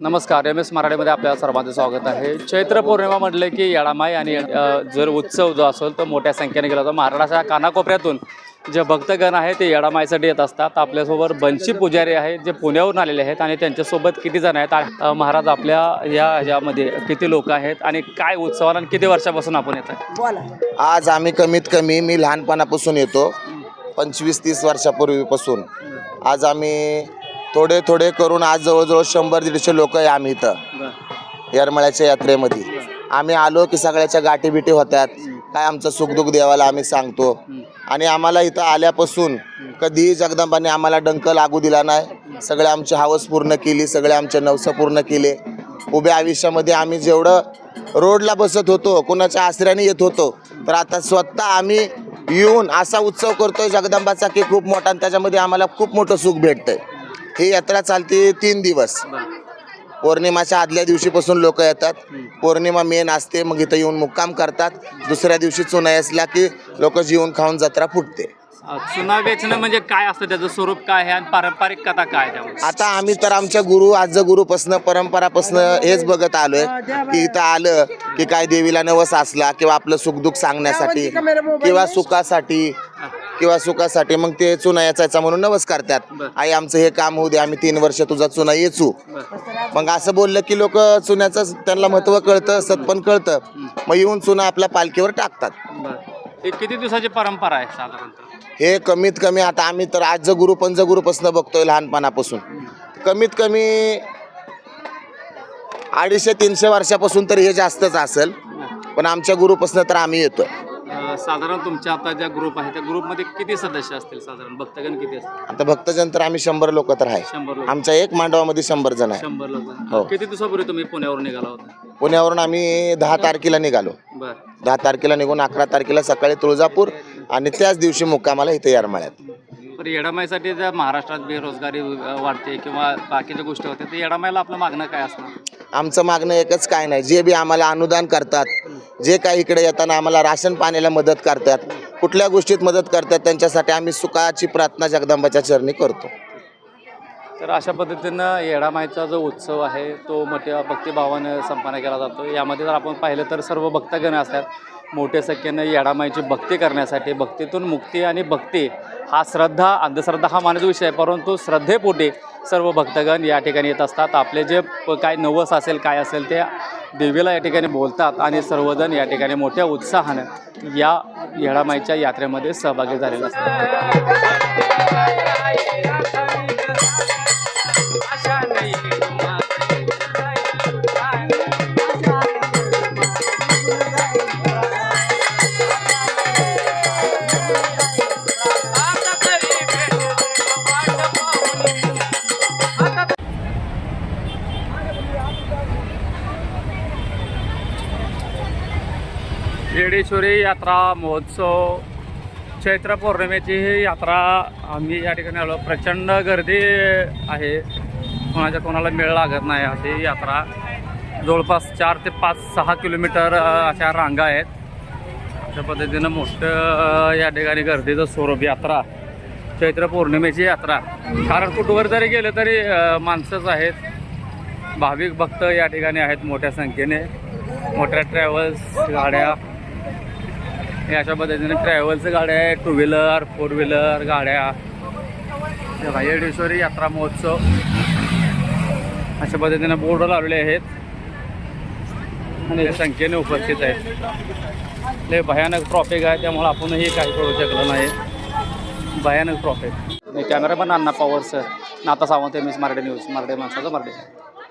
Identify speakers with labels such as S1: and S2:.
S1: नमस्कार M S मराठीमध्ये आपल्या सर्वांचं स्वागत आहे. चैत्र पौर्णिमा म्हटलं की येळामाई आणि जर उत्सव जो असेल तो मोठ्या संख्येने केला जातो महाराष्ट्राच्या कानाकोपऱ्यातून जे भक्तगण आहेत ते येळामाईसाठी येत असतात. आपल्यासोबत बंशी पुजारी आहेत जे पुण्यावरून आलेले आहेत आणि त्यांच्यासोबत किती जण आहेत? महाराज आपल्या या ह्याच्यामध्ये किती लोक आहेत आणि काय उत्सवाला आणि किती वर्षापासून आपण येत आहे?
S2: बोला.
S3: आज आम्ही कमीत कमी मी लहानपणापासून येतो. पंचवीस तीस वर्षापूर्वीपासून. आज आम्ही थोडे थोडे करून आज जवळजवळ शंभर दीडशे लोक आहे आम्ही इथं. येरमळ्याच्या यात्रेमध्ये. आम्ही आलो की सगळ्याच्या गाठी बिटी होत्यात. काय आमचं सुखदुख देवाला आम्ही सांगतो. आणि आम्हाला इथं आल्यापासून कधीही जगदंबाने आम्हाला डंक लागू दिला नाही. सगळे आमची हवस पूर्ण केली सगळे आमचे नवसं पूर्ण केले. उभ्या आयुष्यामध्ये आम्ही जेवढं रोडला बसत होतो कोणाच्या आसऱ्याने येत होतो तर आता स्वतः आम्ही येऊन असा उत्सव करतोय जगदंबाचा की खूप मोठा आणि त्याच्यामध्ये आम्हाला खूप मोठं सुख भेटतंय. ही यात्रा चालते तीन दिवस. पौर्णिमाच्या आदल्या दिवशीपासून लोक येतात. पौर्णिमा मेन असते मग इथं येऊन मुक्काम करतात. दुसऱ्या दिवशी चुनाई असला की लोक जेवून खाऊन जत्रा फुटते.
S1: चुना वेचणं म्हणजे काय असतं? त्याचं स्वरूप काय आहे? आणि पारंपरिक कथा काय
S3: आता आम्ही तर आमच्या गुरु आज गुरुपासनं परंपरापासनं हेच बघत आलोय. की इथं आलं की काय देवीला नवस असला किंवा आपलं सुखदुःख सांगण्यासाठी किंवा सुखासाठी किंवा सुखासाठी मग ते चुना याचायचा म्हणून नवस करतात. आई आमचं हे काम होऊ दे आम्ही तीन वर्ष तुझा चुना येचू. मग असं बोललं की लोक चुन्याचं त्यांना महत्त्व कळतं सतपण कळतं. मग येऊन चुना आपल्या पालखीवर टाकतात.
S1: हे किती दिवसाची परंपरा आहे साधारणतः?
S3: हे कमीत कमी आता आम्ही तर आज गुरु पंचगुरुपासून बघतोय लहानपणापासून. कमीत कमी अडीचशे तीनशे वर्षापासून तर हे जास्तच असेल. पण आमच्या गुरुपासून तर आम्ही येतोय.
S1: अ, साधारण तुमच्या आता ज्या ग्रुप आहे त्या ग्रुपमध्ये किती सदस्य असतील साधारण? भक्तगण किती असतील?
S3: आता भक्तजन तर आम्ही शंभर लोक तर आहे.
S1: शंभर लोक.
S3: आमच्या एक मांडवामध्ये शंभर जण आहे.
S1: शंभर
S3: हो.
S1: लोक किती दिवसापूर्वी तुम्ही पुण्यावरून निघाला होता?
S3: पुण्यावरून आम्ही दहा तारखेला निघालो.
S1: बर.
S3: दहा तारखेला निघून अकरा तारखेला सकाळी तुळजापूर आणि त्याच दिवशी मुक्कामाला इथे येरमाळ्यात.
S1: पण येडामाईसाठी जर महाराष्ट्रात बेरोजगारी अ, वाढते किंवा बाकीच्या गोष्टी होत्या तर येडामाईला आपलं मागणं काय असणार?
S3: आमचं मागणं एकच काय नाही. जे बी आम्हाला अनुदान करतात जे काही इकडे येताना आम्हाला राशन पाण्याला मदत करतात कुठल्या गोष्टीत मदत करतात त्यांच्यासाठी आम्ही सुखाची प्रार्थना जगदंबाच्या चरणी करतो.
S1: तर अशा पद्धतीनं येडामाईचा जो उत्सव आहे तो मोठ्या भक्तिभावानं संपन्न केला जातो. यामध्ये जर आपण पाहिलं तर सर्व भक्तगण असतात. मोठ्या संख्येनं येडामाईची भक्ती करण्यासाठी भक्तीतून मुक्ती आणि भक्ती हा श्रद्धा अंधश्रद्धा हा मानस विषय आहे. परंतु श्रद्धेपोटी सर्व भक्तगण या ठिकाणी येत असतात. आपले जे प- काय नवस असेल काय असेल ते देवीला या ठिकाणी बोलतात आणि सर्वजण या ठिकाणी मोठ्या उत्साहानं या येडामाईच्या यात्रेमध्ये सहभागी झालेला असतात. येडेश्वरी यात्रा महोत्सव चैत्र पौर्णिमेची ही यात्रा आम्ही या ठिकाणी आलो. प्रचंड गर्दी आहे. कोणाच्या कोणाला मेळ लागत नाही अशी यात्रा. जवळपास चार ते पाच सहा किलोमीटर अशा रांगा आहेत. अशा पद्धतीनं मोठं या ठिकाणी गर्दीचं स्वरूप यात्रा. चैत्र पौर्णिमेची यात्रा. कारण कुठवर जरी गेलं तरी माणसंच आहेत. भाविक भक्त या ठिकाणी आहेत मोठ्या संख्येने. मोठ्या ट्रॅव्हल्स गाड्या. हे अशा पद्धतीने ट्रॅव्हल्स गाड्या आहेत. टू व्हीलर फोर व्हीलर गाड्या. हे यात्रा महोत्सव. अशा पद्धतीने बोर्ड लावलेले आहेत. आणि संख्येने उपस्थित आहेत. लय भयानक ट्रॉफिक आहे त्यामुळे आपणही काही करू शकलो नाही. भयानक traffic cameraman Anna Pawar sir Nata Sawant M S Marathi news Marathi माणसाचं मराठी.